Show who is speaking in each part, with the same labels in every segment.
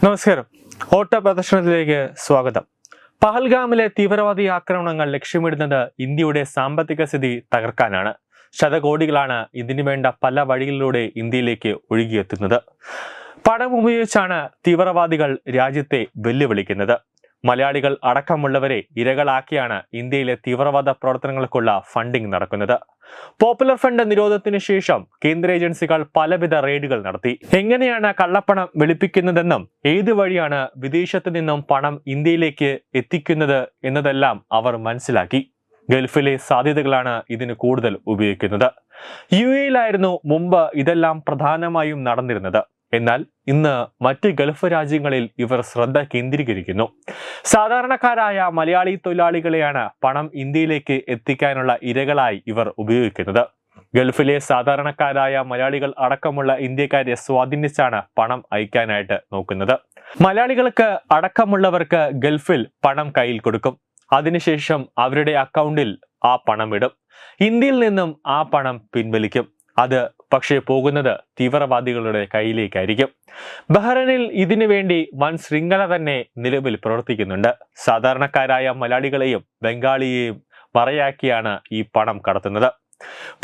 Speaker 1: നമസ്കാരം. ഓട്ട പ്രദർശനത്തിലേക്ക് സ്വാഗതം. പഹൽഗാമിലെ തീവ്രവാദി ആക്രമണങ്ങൾ ലക്ഷ്യമിടുന്നത് ഇന്ത്യയുടെ സാമ്പത്തിക സ്ഥിതി തകർക്കാനാണ്. ശതകോടികളാണ് ഇതിനു വേണ്ട പല വഴികളിലൂടെ ഇന്ത്യയിലേക്ക് ഒഴുകിയെത്തുന്നത്. പണം ഉപയോഗിച്ചാണ് തീവ്രവാദികൾ രാജ്യത്തെ വെല്ലുവിളിക്കുന്നത്. മലയാളികൾ അടക്കമുള്ളവരെ ഇരകളാക്കിയാണ് ഇന്ത്യയിലെ തീവ്രവാദ പ്രവർത്തനങ്ങൾക്കുള്ള ഫണ്ടിംഗ് നടക്കുന്നത്. പോപ്പുലർ ഫണ്ട് നിരോധത്തിന് ശേഷം കേന്ദ്ര ഏജൻസികൾ പലവിധ റെയ്ഡുകൾ നടത്തി. എങ്ങനെയാണ് കള്ളപ്പണം വെളുപ്പിക്കുന്നതെന്നും ഏത് വഴിയാണ് വിദേശത്ത് നിന്നും പണം ഇന്ത്യയിലേക്ക് എത്തിക്കുന്നത് എന്നതെല്ലാം അവർ മനസ്സിലാക്കി. ഗൾഫിലെ സാധ്യതകളാണ് ഇതിന് കൂടുതൽ ഉപയോഗിക്കുന്നത്. യു എയിലായിരുന്നു മുമ്പ് ഇതെല്ലാം പ്രധാനമായും നടന്നിരുന്നത്. എന്നാൽ ഇന്ന് മറ്റ് ഗൾഫ് രാജ്യങ്ങളിൽ ഇവർ ശ്രദ്ധ കേന്ദ്രീകരിക്കുന്നു. സാധാരണക്കാരായ മലയാളി തൊഴിലാളികളെയാണ് പണം ഇന്ത്യയിലേക്ക് എത്തിക്കാനുള്ള ഇരകളായി ഇവർ ഉപയോഗിക്കുന്നത്. ഗൾഫിലെ സാധാരണക്കാരായ മലയാളികൾ അടക്കമുള്ള ഇന്ത്യക്കാരെ സ്വാധീനിച്ചാണ് പണം അയക്കാനായിട്ട് നോക്കുന്നത്. മലയാളികൾക്ക് അടക്കമുള്ളവർക്ക് ഗൾഫിൽ പണം കയ്യിൽ കൊടുക്കും. അതിനുശേഷം അവരുടെ അക്കൗണ്ടിൽ ആ പണം ഇടും. ഇന്ത്യയിൽ നിന്നും ആ പണം പിൻവലിക്കും. അത് പക്ഷേ പോകുന്നത് തീവ്രവാദികളുടെ കയ്യിലേക്കായിരിക്കും. ബഹ്റൈനിൽ ഇതിനുവേണ്ടി വൻ ശൃംഖല തന്നെ നിലവിൽ പ്രവർത്തിക്കുന്നുണ്ട്. സാധാരണക്കാരായ മലയാളികളെയും ബംഗാളിയെയും മറയാക്കിയാണ് ഈ പണം കടത്തുന്നത്.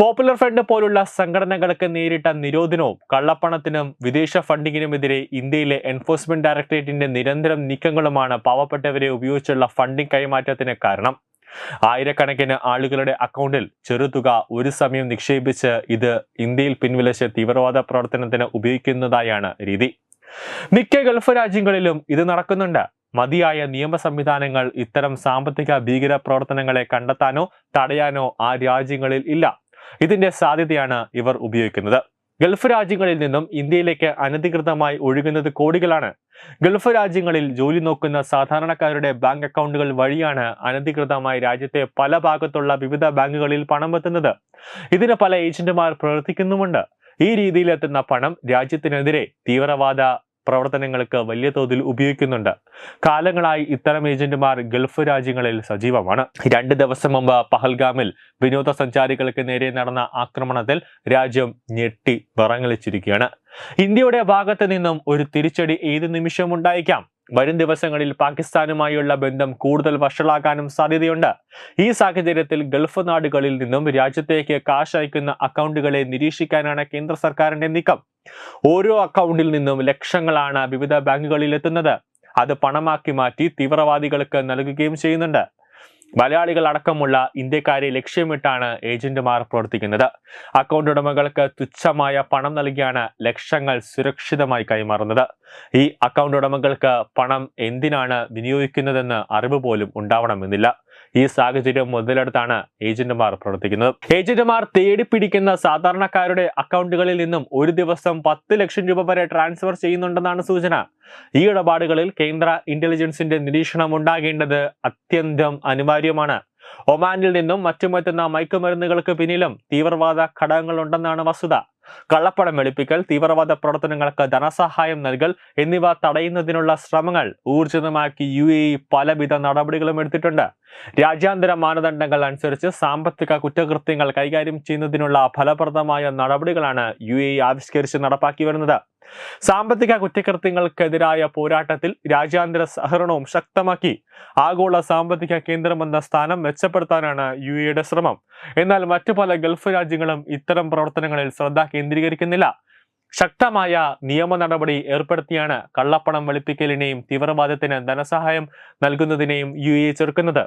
Speaker 1: പോപ്പുലർ ഫ്രണ്ട് പോലുള്ള സംഘടനകൾക്ക് നേരിട്ട നിരോധനവും കള്ളപ്പണത്തിനും വിദേശ ഫണ്ടിങ്ങിനുമെതിരെ ഇന്ത്യയിലെ എൻഫോഴ്സ്മെന്റ് ഡയറക്ടറേറ്റിന്റെ നിരന്തരം നീക്കങ്ങളുമാണ് പാവപ്പെട്ടവരെ ഉപയോഗിച്ചുള്ള ഫണ്ടിംഗ് കൈമാറ്റത്തിന് കാരണം. ആയിരക്കണക്കിന് ആളുകളുടെ അക്കൗണ്ടിൽ ചെറുതുക ഒരു സമയം നിക്ഷേപിച്ച് ഇത് ഇന്ത്യയിൽ പിൻവലിച്ച് തീവ്രവാദ പ്രവർത്തനത്തിന് ഉപയോഗിക്കുന്നതായാണ് രീതി. മിക്ക ഗൾഫ് രാജ്യങ്ങളിലും ഇത് നടക്കുന്നുണ്ട്. മതിയായ നിയമ സംവിധാനങ്ങൾ ഇത്തരം സാമ്പത്തിക ഭീകര പ്രവർത്തനങ്ങളെ കണ്ടെത്താനോ തടയാനോ ആ രാജ്യങ്ങളിൽ ഇല്ല. ഇതിന്റെ സാധ്യതയാണ് ഇവർ ഉപയോഗിക്കുന്നത്. ഗൾഫ് രാജ്യങ്ങളിൽ നിന്നും ഇന്ത്യയിലേക്ക് അനധികൃതമായി ഒഴുകുന്നത് കോടികളാണ്. ഗൾഫ് രാജ്യങ്ങളിൽ ജോലി നോക്കുന്ന സാധാരണക്കാരുടെ ബാങ്ക് അക്കൗണ്ടുകൾ വഴിയാണ് അനധികൃതമായി രാജ്യത്തെ പല ഭാഗത്തുള്ള വിവിധ ബാങ്കുകളിൽ പണം എത്തുന്നത്. ഇതിന് പല ഏജന്റുമാർ പ്രവർത്തിക്കുന്നുമുണ്ട്. ഈ രീതിയിൽ എത്തുന്ന പണം രാജ്യത്തിനെതിരെ തീവ്രവാദ പ്രവർത്തനങ്ങൾക്ക് വലിയ തോതിൽ ഉപയോഗിക്കുന്നുണ്ട്. കാലങ്ങളായി ഇത്തരം ഏജന്റുമാർ ഗൾഫ് രാജ്യങ്ങളിൽ സജീവമാണ്. രണ്ട് ദിവസം മുമ്പ് പഹൽഗാമിൽ വിനോദസഞ്ചാരികൾക്ക് നേരെ നടന്ന ആക്രമണത്തിൽ രാജ്യം ഞെട്ടി വിറങ്ങലിച്ചിരിക്കുകയാണ്. ഇന്ത്യയുടെ ഭാഗത്ത് നിന്നും ഒരു തിരിച്ചടി ഏത് നിമിഷം ഉണ്ടായേക്കാം? വരും ദിവസങ്ങളിൽ പാകിസ്ഥാനുമായുള്ള ബന്ധം കൂടുതൽ വഷളാകാനും സാധ്യതയുണ്ട്. ഈ സാഹചര്യത്തിൽ ഗൾഫ് നാടുകളിൽ നിന്നും രാജ്യത്തേക്ക് കാശ് അയക്കുന്ന അക്കൗണ്ടുകളെ നിരീക്ഷിക്കാനാണ് കേന്ദ്ര സർക്കാരിന്റെ നീക്കം. ഓരോ അക്കൗണ്ടിൽ നിന്നും ലക്ഷങ്ങളാണ് വിവിധ ബാങ്കുകളിൽ എത്തുന്നത്. അത് പണമാക്കി മാറ്റി തീവ്രവാദികൾക്ക് നൽകുകയും ചെയ്യുന്നുണ്ട്. മലയാളികൾ അടക്കമുള്ള ഇന്ത്യക്കാരെ ലക്ഷ്യമിട്ടാണ് ഏജന്റുമാർ പ്രവർത്തിക്കുന്നത്. അക്കൗണ്ട് ഉടമകൾക്ക് തുച്ഛമായ പണം നൽകിയാണ് ലക്ഷങ്ങൾ സുരക്ഷിതമായി കൈമാറുന്നത്. ഈ അക്കൗണ്ട് ഉടമകൾക്ക് പണം എന്തിനാണ് വിനിയോഗിക്കുന്നതെന്ന് അറിവ് പോലും ഉണ്ടാവണമെന്നില്ല. ഈ സാഹചര്യം മുതലെടുത്താണ് ഏജന്റുമാർ പ്രവർത്തിക്കുന്നത്. ഏജന്റുമാർ തേടിപ്പിടിക്കുന്ന സാധാരണക്കാരുടെ അക്കൗണ്ടുകളിൽ നിന്നും ഒരു ദിവസം പത്ത് ലക്ഷം രൂപ വരെ ട്രാൻസ്ഫർ ചെയ്യുന്നുണ്ടെന്നാണ് സൂചന. ഈ ഇടപാടുകളിൽ കേന്ദ്ര ഇന്റലിജൻസിന്റെ നിരീക്ഷണം ഉണ്ടാകേണ്ടത് അത്യന്തം അനിവാര്യമാണ്. ഒമാനിൽ നിന്നും മറ്റുമെത്തുന്ന മയക്കുമരുന്നുകൾക്ക് പിന്നിലും തീവ്രവാദ ഘടകങ്ങളുണ്ടെന്നാണ് വസ്തുത. കള്ളപ്പണം വെളുപ്പിക്കൽ തീവ്രവാദ പ്രവർത്തനങ്ങൾക്ക് ധനസഹായം നൽകൽ എന്നിവ തടയുന്നതിനുള്ള ശ്രമങ്ങൾ ഊർജിതമാക്കി യു എ പലവിധ നടപടികളും എടുത്തിട്ടുണ്ട്. രാജ്യാന്തര മാനദണ്ഡങ്ങൾ അനുസരിച്ച് സാമ്പത്തിക കുറ്റകൃത്യങ്ങൾ കൈകാര്യം ചെയ്യുന്നതിനുള്ള ഫലപ്രദമായ നടപടികളാണ് യു ആവിഷ്കരിച്ച് നടപ്പാക്കി വരുന്നത്. സാമ്പത്തിക കുറ്റകൃത്യങ്ങൾക്കെതിരായ പോരാട്ടത്തിൽ രാജ്യാന്തര സഹകരണവും ശക്തമാക്കി. ആഗോള സാമ്പത്തിക കേന്ദ്രമെന്ന സ്ഥാനം മെച്ചപ്പെടുത്താനാണ് യു എയുടെ ശ്രമം. എന്നാൽ മറ്റു പല ഗൾഫ് രാജ്യങ്ങളും ഇത്തരം പ്രവർത്തനങ്ങളിൽ ശ്രദ്ധ കേന്ദ്രീകരിക്കുന്നില്ല. ശക്തമായ നിയമ നടപടി ഏർപ്പെടുത്തിയാണ് കള്ളപ്പണം വെളുപ്പിക്കലിനെയും തീവ്രവാദത്തിന് ധനസഹായം നൽകുന്നതിനെയും യു എ ചെറുക്കുന്നത്.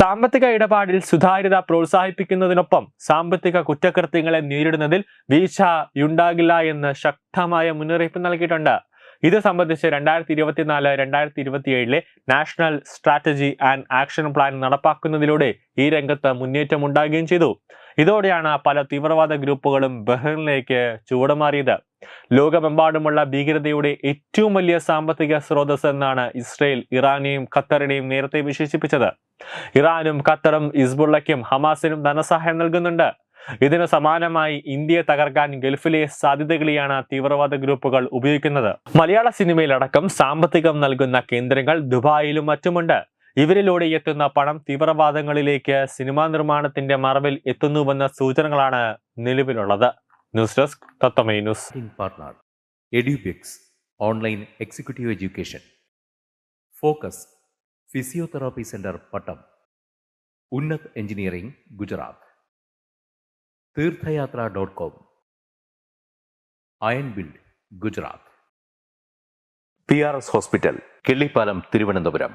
Speaker 1: സാമ്പത്തിക ഇടപാടിൽ സുതാര്യത പ്രോത്സാഹിപ്പിക്കുന്നതിനൊപ്പം സാമ്പത്തിക കുറ്റകൃത്യങ്ങളെ നേരിടുന്നതിൽ വീഴ്ചയുണ്ടാകില്ല എന്ന് ശക്തമായ മുന്നറിയിപ്പ് നൽകിയിട്ടുണ്ട്. ഇത് സംബന്ധിച്ച് രണ്ടായിരത്തി ഇരുപത്തിനാല് രണ്ടായിരത്തി ഇരുപത്തിയേഴിലെ national strategy and action plan നടപ്പാക്കുന്നതിലൂടെ ഈ രംഗത്ത് മുന്നേറ്റം ഉണ്ടാകുകയും ചെയ്തു. ഇതോടെയാണ് പല തീവ്രവാദ ഗ്രൂപ്പുകളും ബഹ്റിനിലേക്ക് ചുവടുമാറിയത്. ലോകമെമ്പാടുമുള്ള ഭീകരതയുടെ ഏറ്റവും വലിയ സാമ്പത്തിക സ്രോതസ് എന്നാണ് ഇസ്രയേൽ ഇറാനെയും ഖത്തറിനെയും നേരത്തെ വിശേഷിപ്പിച്ചത്. ഇറാനും ഖത്തറും ഇസ്ബുള്ളയ്ക്കും ഹമാസിനും ധനസഹായം നൽകുന്നുണ്ട്. ഇതിന് സമാനമായി ഇന്ത്യയെ തകർക്കാൻ ഗൾഫിലെ സാധ്യതകളെയാണ് തീവ്രവാദ ഗ്രൂപ്പുകൾ ഉപയോഗിക്കുന്നത്. മലയാള സിനിമയിലടക്കം സാമ്പത്തികം നൽകുന്ന കേന്ദ്രങ്ങൾ ദുബായിലും മറ്റുമുണ്ട്. ഇവരിലൂടെ എത്തുന്ന പണം തീവ്രവാദങ്ങളിലേക്ക് സിനിമാ നിർമ്മാണത്തിന്റെ മറവിൽ എത്തുന്നുവെന്ന സൂചനകളാണ് നിലവിലുള്ളത്. News desk തത്തമൈ news.
Speaker 2: Partner. Online executive education focus physiotherapy centre Pattom Unnat engineering Gujarat തീർത്ഥയാത്ര dot com iron build Gujarat P R S hospital Killipalam Thiruvananthapuram